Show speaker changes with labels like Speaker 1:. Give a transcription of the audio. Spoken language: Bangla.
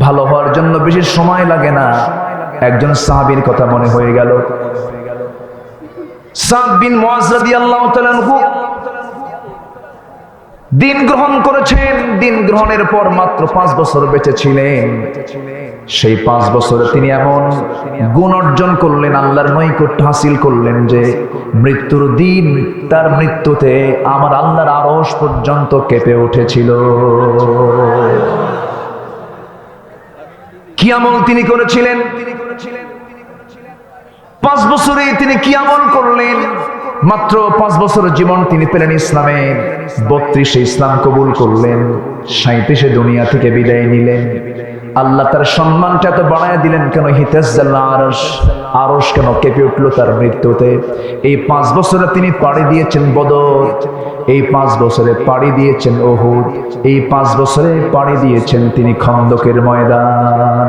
Speaker 1: ভালো হওয়ার জন্য বেশি সময় লাগে না। একজন সাহাবীর কথা মনে হয়ে গেল। দিন গ্রহণ করেছেন। দিন গ্রহণের পর মাত্র পাঁচ বছর বেঁচে ছিলেন সেই পাঁচ বছরে তিনি এমন গুণ অর্জন করলেন, আল্লাহর নৈকট্য হাসিল করলেন যে মৃত্যুর দিন তার মৃত্যুতে আমার আল্লাহর আরস পর্যন্ত কেঁপে উঠেছিল। কি আমল তিনি করেছিলেন? পাঁচ বছরে তিনি কি আমল করলেন? মাত্র পাঁচ বছরের জীবন তিনি পেলেন ইসলামে। বত্রিশে ইসলাম কবুল করলেন সাঁত্রিশে দুনিয়া থেকে বিদায় নিলেন। আল্লাহ তার সম্মানটা এত বাড়ায় দিলেন কেন? হিতাজ্জাল্লা আরস আরস কেন কেঁপে উঠল তার মৃত্যুতে? এই পাঁচ বছরে তিনি পাড়ি দিয়েছেন বদর, এই পাঁচ বছরে পাড়ি দিয়েছেন ওহুদ, এই পাঁচ বছরে পাড়ি দিয়েছেন তিনি খন্দকের ময়দান।